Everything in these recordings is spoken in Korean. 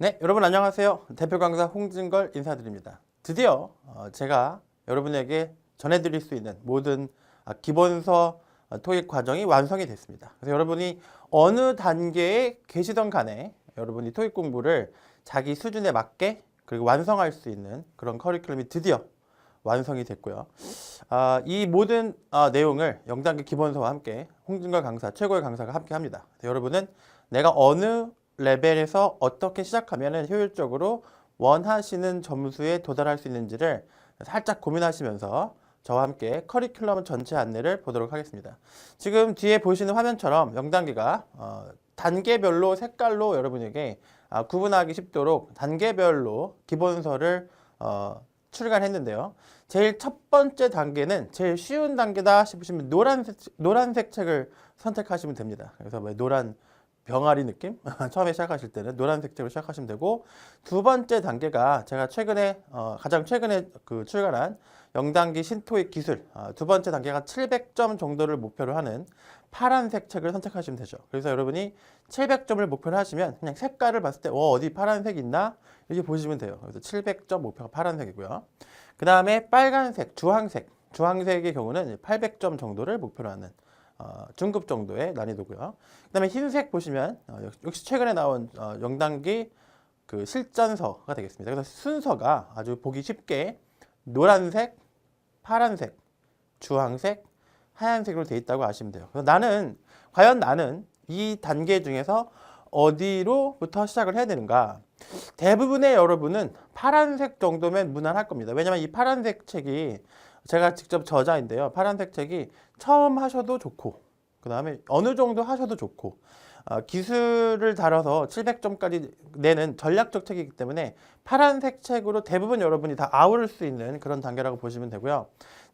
네, 여러분 안녕하세요. 대표 강사 홍진걸 인사드립니다. 드디어 어, 제가 여러분에게 전해드릴 수 있는 모든 아, 기본서 어, 토익 과정이 완성이 됐습니다. 그래서 여러분이 어느 단계에 계시던 간에 여러분이 토익 공부를 자기 수준에 맞게 그리고 완성할 수 있는 그런 커리큘럼이 드디어 완성이 됐고요. 아, 이 모든 아, 내용을 영단계 기본서와 함께 홍진걸 강사, 최고의 강사가 함께 합니다. 여러분은 내가 어느 레벨에서 어떻게 시작하면 효율적으로 원하시는 점수에 도달할 수 있는지를 살짝 고민하시면서 저와 함께 커리큘럼 전체 안내를 보도록 하겠습니다. 지금 뒤에 보시는 화면처럼 영단계가 어, 단계별로 색깔로 여러분에게 아, 구분하기 쉽도록 단계별로 기본서를 어, 출간했는데요. 제일 첫 번째 단계는 제일 쉬운 단계다 싶으시면 노란색, 노란색 책을 선택하시면 됩니다. 그래서 뭐 노란 병아리 느낌? 처음에 시작하실 때는 노란색 책으로 시작하시면 되고 두 번째 단계가 제가 최근에 어, 가장 최근에 그 출간한 영단기 신토익 기술 아, 두 번째 단계가 700점 정도를 목표로 하는 파란색 책을 선택하시면 되죠. 그래서 여러분이 700점을 목표로 하시면 그냥 색깔을 봤을 때 어, 어디 파란색 있나 이렇게 보시면 돼요. 그래서 700점 목표가 파란색이고요. 그 다음에 빨간색, 주황색, 주황색의 경우는 800점 정도를 목표로 하는 어, 중급 정도의 난이도고요. 그 다음에 흰색 보시면 어, 역- 역시 최근에 나온 어, 영단기 그 실전서가 되겠습니다. 그래서 순서가 아주 보기 쉽게 노란색, 파란색, 주황색, 하얀색으로 돼 있다고 아시면 돼요. 그래서 나는 과연 나는 이 단계 중에서 어디로부터 시작을 해야 되는가? 대부분의 여러분은 파란색 정도면 무난할 겁니다. 왜냐하면 이 파란색 책이 제가 직접 저자인데요. 파란색 책이 처음 하셔도 좋고, 그 다음에 어느 정도 하셔도 좋고, 어, 기술을 다뤄서 700점까지 내는 전략적 책이기 때문에 파란색 책으로 대부분 여러분이 다 아우를 수 있는 그런 단계라고 보시면 되고요.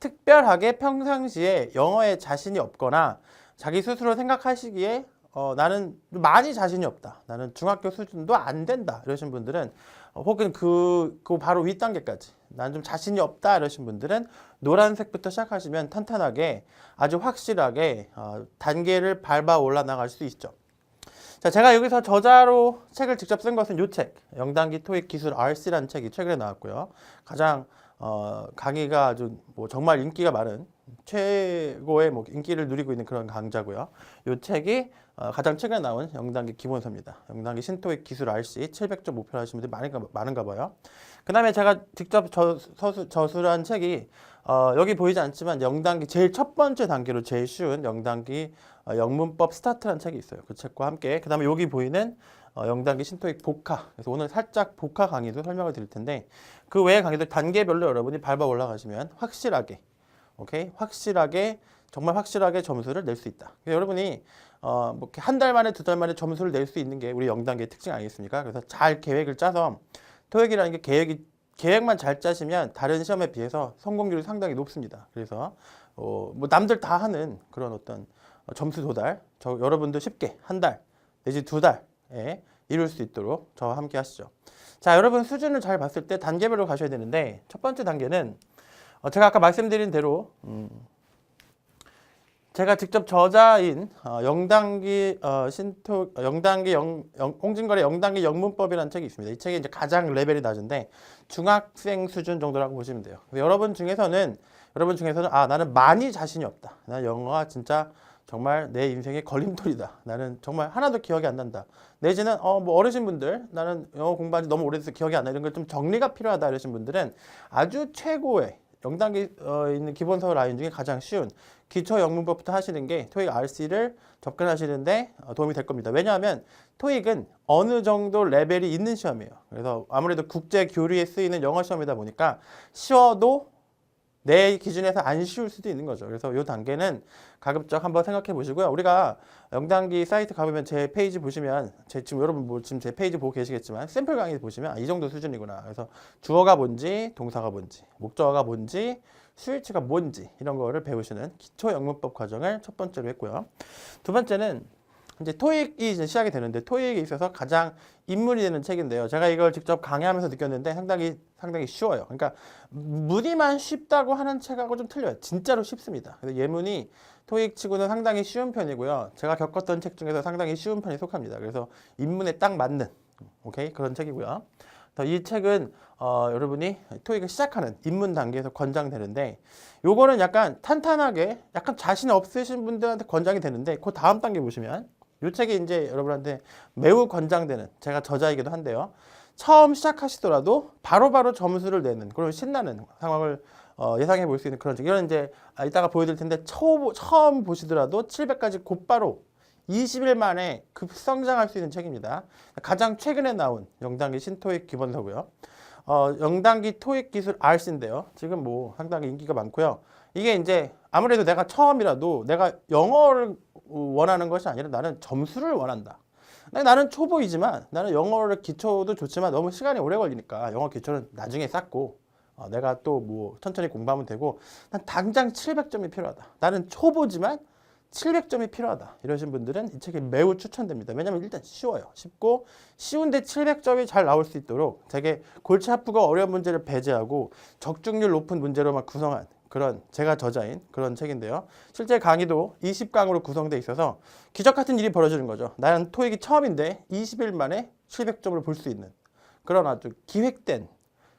특별하게 평상시에 영어에 자신이 없거나 자기 스스로 생각하시기에 어, 나는 많이 자신이 없다. 나는 중학교 수준도 안 된다. 이러신 분들은 어, 혹은 그, 그 바로 윗단계까지 난 좀 자신이 없다. 이러신 분들은 노란색부터 시작하시면 탄탄하게 아주 확실하게 어, 단계를 밟아 올라나갈 수 있죠. 자, 제가 여기서 저자로 책을 직접 쓴 것은 이 책, 영단기 토익 기술 RC라는 책이 최근에 나왔고요. 가장 어, 강의가 아주 뭐 정말 인기가 많은 최고의 뭐 인기를 누리고 있는 그런 강좌고요. 이 책이 어, 가장 최근에 나온 영단기 기본서입니다. 영단기 신토익 기술 RC 700점 목표로 하시는 분들이 많은가, 많은가 봐요. 그 다음에 제가 직접 저, 서수, 저술한 책이 어, 여기 보이지 않지만 영단기 제일 첫 번째 단계로 제일 쉬운 영단기 어, 영문법 스타트라는 책이 있어요. 그 책과 함께 그 다음에 여기 보이는 어, 영단기 신토익 복화. 그래서 오늘 살짝 복화 강의도 설명을 드릴 텐데 그 외의 강의들 단계별로 여러분이 밟아 올라가시면 확실하게 오케이 확실하게 정말 확실하게 점수를 낼 수 있다. 여러분이 어, 뭐 한 달 만에 두 달 만에 점수를 낼 수 있는 게 우리 영단계의 특징 아니겠습니까? 그래서 잘 계획을 짜서 토익이라는 게 계획이 계획만 잘 짜시면 다른 시험에 비해서 성공률이 상당히 높습니다. 그래서 어, 뭐 남들 다 하는 그런 어떤 어, 점수 도달 저 여러분도 쉽게 한 달 내지 두 달 에 이룰 수 있도록 저와 함께 하시죠. 자, 여러분 수준을 잘 봤을 때 단계별로 가셔야 되는데 첫 번째 단계는 어, 제가 아까 말씀드린 대로 음, 제가 직접 저자인 어, 영단기 어, 신토 어, 영단기 영, 영 홍진걸의 영단기 영문법이라는 책이 있습니다. 이 책이 이제 가장 레벨이 낮은데 중학생 수준 정도라고 보시면 돼요. 여러분 중에서는 여러분 중에서는 아 나는 많이 자신이 없다. 나 영어가 진짜 정말 내 인생의 걸림돌이다. 나는 정말 하나도 기억이 안 난다. 내지는 어 뭐 어르신 분들 나는 영어 공부한 지 너무 오래돼서 기억이 안 나. 이런 걸 좀 정리가 필요하다 이러신 분들은 아주 최고의 영단기 어, 있는 기본서 라인 중에 가장 쉬운 기초 영문법부터 하시는 게 토익 RC를 접근하시는데 어, 도움이 될 겁니다. 왜냐하면 토익은 어느 정도 레벨이 있는 시험이에요. 그래서 아무래도 국제 교류에 쓰이는 영어 시험이다 보니까 쉬워도 내 기준에서 안 쉬울 수도 있는 거죠. 그래서 이 단계는 가급적 한번 생각해 보시고요. 우리가 영단기 사이트 가보면 제 페이지 보시면 제 지금 여러분 뭐 지금 제 페이지 보고 계시겠지만 샘플 강의 보시면 아, 이 정도 수준이구나. 그래서 주어가 뭔지, 동사가 뭔지, 목적어가 뭔지, 수일치가 뭔지 이런 거를 배우시는 기초 영문법 과정을 첫 번째로 했고요. 두 번째는 이제 토익이 이제 시작이 되는데 토익에 있어서 가장 인물이 되는 책인데요. 제가 이걸 직접 강의하면서 느꼈는데 상당히 상당히 쉬워요. 그러니까 무늬만 쉽다고 하는 책하고 좀 틀려요. 진짜로 쉽습니다. 그래서 예문이 토익 치고는 상당히 쉬운 편이고요. 제가 겪었던 책 중에서 상당히 쉬운 편에 속합니다. 그래서 인문에 딱 맞는 오케이 그런 책이고요. 또이 책은 어, 여러분이 토익을 시작하는 입문 단계에서 권장되는데 요거는 약간 탄탄하게 약간 자신 없으신 분들한테 권장이 되는데 그 다음 단계 보시면 요 책이 이제 여러분한테 매우 권장되는 제가 저자이기도 한데요. 처음 시작하시더라도 바로바로 점수를 내는 그런 신나는 상황을 어, 예상해 볼 수 있는 그런 책. 이건 이제 아, 이따가 보여드릴 텐데 처음, 처음 보시더라도 700까지 곧바로 20일 만에 급성장할 수 있는 책입니다. 가장 최근에 나온 영단기 신토익 기본서고요. 어, 영단기 토익 기술 RC인데요. 지금 뭐 상당히 인기가 많고요. 이게 이제 아무래도 내가 처음이라도 내가 영어를 원하는 것이 아니라 나는 점수를 원한다. 나는 초보이지만 나는 영어를 기초도 좋지만 너무 시간이 오래 걸리니까 영어 기초는 나중에 쌓고 어, 내가 또 뭐 천천히 공부하면 되고 난 당장 700점이 필요하다. 나는 초보지만 700점이 필요하다. 이러신 분들은 이 책이 매우 추천됩니다. 왜냐면 일단 쉬워요. 쉽고 쉬운데 700점이 잘 나올 수 있도록 되게 골치 아프고 어려운 문제를 배제하고 적중률 높은 문제로만 구성한 그런 제가 저자인 그런 책인데요. 실제 강의도 20강으로 구성되어 있어서 기적 같은 일이 벌어지는 거죠. 나는 토익이 처음인데 20일 만에 700점을 볼 수 있는 그런 아주 기획된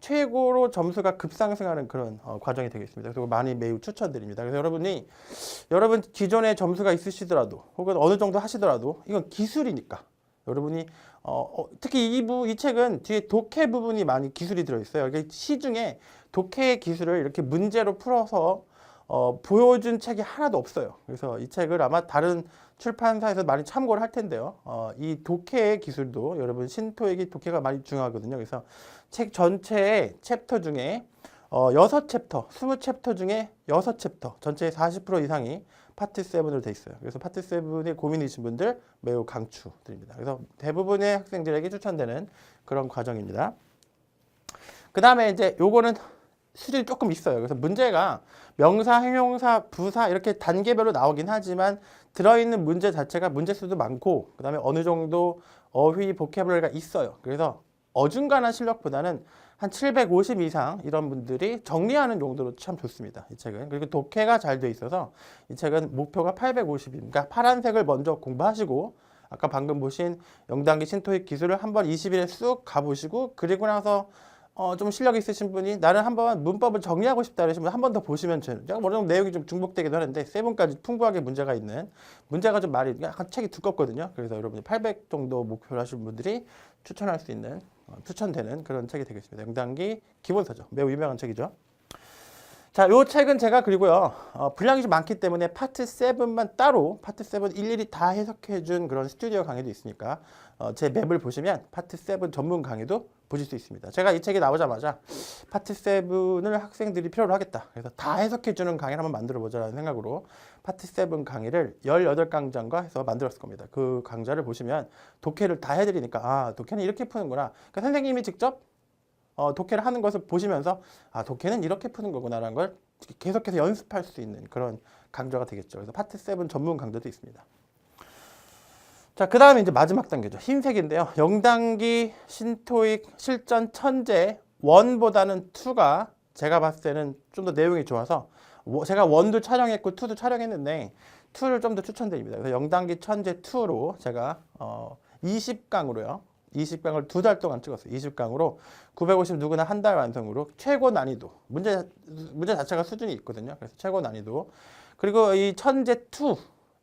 최고로 점수가 급상승하는 그런 어, 과정이 되겠습니다. 그리고 많이 매우 추천드립니다. 그래서 여러분이 여러분 기존에 점수가 있으시더라도 혹은 어느 정도 하시더라도 이건 기술이니까 여러분이 어, 어, 특히 이부 이 책은 뒤에 독해 부분이 많이 기술이 들어있어요. 시중에 독해의 기술을 이렇게 문제로 풀어서 어, 보여준 책이 하나도 없어요. 그래서 이 책을 아마 다른 출판사에서 많이 참고를 할 텐데요. 어, 이 독해의 기술도 여러분 신토익이 독해가 많이 중요하거든요. 그래서 책 전체의 챕터 중에 어, 6챕터, 20챕터 중에 6챕터, 전체의 40% 이상이 파트 7으로 돼 있어요. 그래서 파트 7에 고민이신 분들 매우 강추드립니다. 그래서 대부분의 학생들에게 추천되는 그런 과정입니다. 그 다음에 이제 요거는 수준이 조금 있어요. 그래서 문제가 명사, 형용사, 부사 이렇게 단계별로 나오긴 하지만 들어있는 문제 자체가 문제 수도 많고 그 다음에 어느 정도 어휘, 보캐블러리가 있어요. 그래서 어중간한 실력보다는 한 750 이상 이런 분들이 정리하는 용도로 참 좋습니다. 이 책은. 그리고 독해가 잘 돼 있어서 이 책은 목표가 850입니다. 그러니까 파란색을 먼저 공부하시고 아까 방금 보신 영단기 신토익 기술을 한번 20일에 쑥 가보시고 그리고 나서 어, 좀 실력 있으신 분이 나는 한번 문법을 정리하고 싶다 그러시면 한번 더 보시면 돼요. 약간 어느 정도 내용이 좀 중복되기도 하는데 세 번까지 풍부하게 문제가 있는 문제가 좀 말이 약간 책이 두껍거든요. 그래서 여러분이 800 정도 목표를 하시는 분들이 추천할 수 있는 어, 추천되는 그런 책이 되겠습니다. 영단기 기본서죠. 매우 유명한 책이죠. 자, 요 책은 제가 그리고요, 어, 분량이 좀 많기 때문에 파트 7만 따로, 파트 7 일일이 다 해석해 준 그런 스튜디오 강의도 있으니까, 어, 제 맵을 보시면 파트 7 전문 강의도 보실 수 있습니다. 제가 이 책이 나오자마자 파트 7을 학생들이 필요로 하겠다. 그래서 다 해석해 주는 강의를 한번 만들어 보자라는 생각으로 파트 7 강의를 18강좌인가 해서 만들었을 겁니다. 그 강좌를 보시면 독해를 다 해드리니까, 아, 독해는 이렇게 푸는구나. 그러니까 선생님이 직접 어, 독해를 하는 것을 보시면서 아 독해는 이렇게 푸는 거구나라는 걸 계속해서 연습할 수 있는 그런 강좌가 되겠죠. 그래서 파트 7 전문 강좌도 있습니다. 자, 그 다음에 이제 마지막 단계죠. 흰색인데요. 영단기 신토익 실전 천재 원보다는 투가 제가 봤을 때는 좀 더 내용이 좋아서 워- 제가 원도 촬영했고 투도 촬영했는데 투를 좀 더 추천드립니다. 그래서 영단기 천재 투로 제가 어, 20강으로요. 20강을 두 달 동안 찍었어요. 20강으로 950 누구나 한 달 완성으로 최고 난이도 문제 문제 자체가 수준이 있거든요. 그래서 최고 난이도 그리고 이 천재 2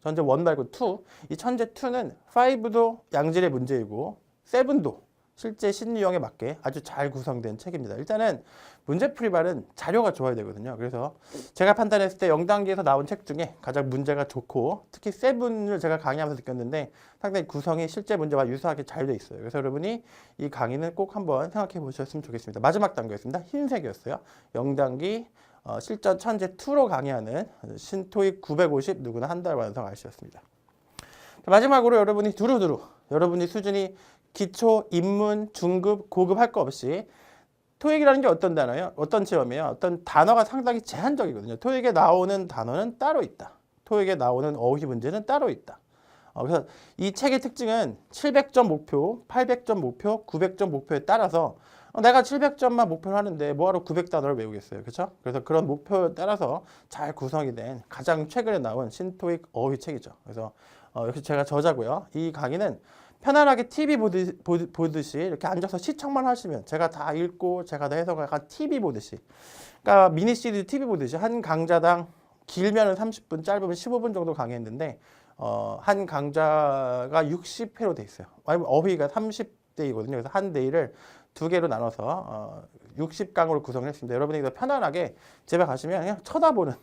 천재 1 말고 2이 천재 2는 5도 양질의 문제이고 7도 실제 심리형에 맞게 아주 잘 구성된 책입니다. 일단은 문제 풀이반은 자료가 좋아야 되거든요. 그래서 제가 판단했을 때 0단계에서 나온 책 중에 가장 문제가 좋고 특히 세븐을 제가 강의하면서 느꼈는데 상당히 구성이 실제 문제와 유사하게 잘 돼 있어요. 그래서 여러분이 이 강의는 꼭 한번 생각해 보셨으면 좋겠습니다. 마지막 단계였습니다. 흰색이었어요. 0단기 어, 실전 천재 2로 강의하는 신토익 950 누구나 한 달 완성 아시였습니다. 마지막으로 여러분이 두루두루 여러분이 수준이 기초, 입문, 중급, 고급 할 거 없이 토익이라는 게 어떤 단어예요? 어떤 시험이에요? 어떤 단어가 상당히 제한적이거든요. 토익에 나오는 단어는 따로 있다. 토익에 나오는 어휘 문제는 따로 있다. 어, 그래서 이 책의 특징은 700점 목표, 800점 목표, 900점 목표에 따라서 어, 내가 700점만 목표를 하는데 뭐하러 900단어를 외우겠어요. 그렇죠? 그래서 그런 목표에 따라서 잘 구성이 된 가장 최근에 나온 신토익 어휘 책이죠. 그래서 어, 역시 제가 저자고요. 이 강의는 편안하게 TV 보듯이, 보듯이 이렇게 앉아서 시청만 하시면 제가 다 읽고 제가 다 해서 약간 TV 보듯이 그러니까 미니 시리즈 TV 보듯이 한 강좌당 길면은 30분 짧으면 15분 정도 강의했는데 어, 한 강좌가 60회로 돼 있어요. 왜냐면 어휘가 30대이거든요. 그래서 한 데이를 두 개로 나눠서 어, 60강으로 구성을 했습니다. 여러분이 더 편안하게 집에 가시면 그냥 쳐다보는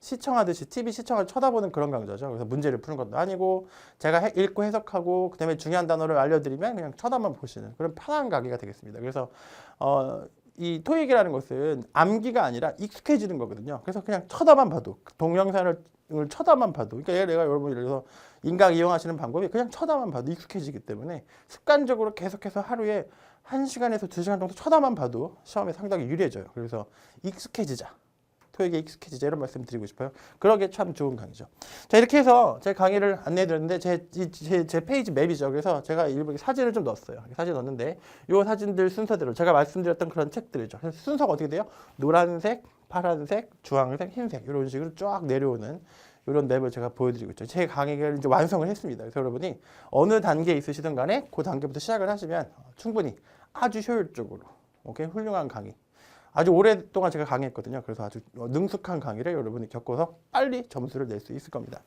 시청하듯이 TV 시청을 쳐다보는 그런 강좌죠. 그래서 문제를 푸는 것도 아니고 제가 해- 읽고 해석하고 그다음에 중요한 단어를 알려드리면 그냥 쳐다만 보시는 그런 편한 강의가 되겠습니다. 그래서 어, 이 토익이라는 것은 암기가 아니라 익숙해지는 거거든요. 그래서 그냥 쳐다만 봐도 동영상을 을 쳐다만 봐도 그러니까 내가 여러분 예를 들어서 인강 이용하시는 방법이 그냥 쳐다만 봐도 익숙해지기 때문에 습관적으로 계속해서 하루에 한 시간에서 두 시간 정도 쳐다만 봐도 시험에 상당히 유리해져요. 그래서 익숙해지자. 토익에 익숙해지자 이런 말씀 드리고 싶어요. 그러기에 참 좋은 강의죠. 자 이렇게 해서 제 강의를 안내해 드렸는데 제, 이- 제, 제 페이지 맵이죠. 그래서 제가 일부 사진을 좀 넣었어요. 사진 넣었는데 이 사진들 순서대로 제가 말씀드렸던 그런 책들이죠. 순서가 어떻게 돼요? 노란색, 파란색, 주황색, 흰색 이런 식으로 쫙 내려오는 이런 맵을 제가 보여드리고 있죠. 제 강의를 이제 완성을 했습니다. 그래서 여러분이 어느 단계에 있으시든 간에 그 단계부터 시작을 하시면 충분히 아주 효율적으로 오케이 훌륭한 강의 아주 오랫동안 제가 강의했거든요. 그래서 아주 능숙한 강의를 여러분이 겪어서 빨리 점수를 낼 수 있을 겁니다.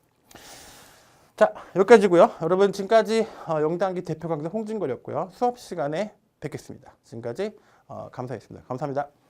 자, 여기까지고요. 여러분 지금까지 어, 영단기 대표 강사 홍진걸이었고요. 수업 시간에 뵙겠습니다. 지금까지 어, 감사했습니다. 감사합니다.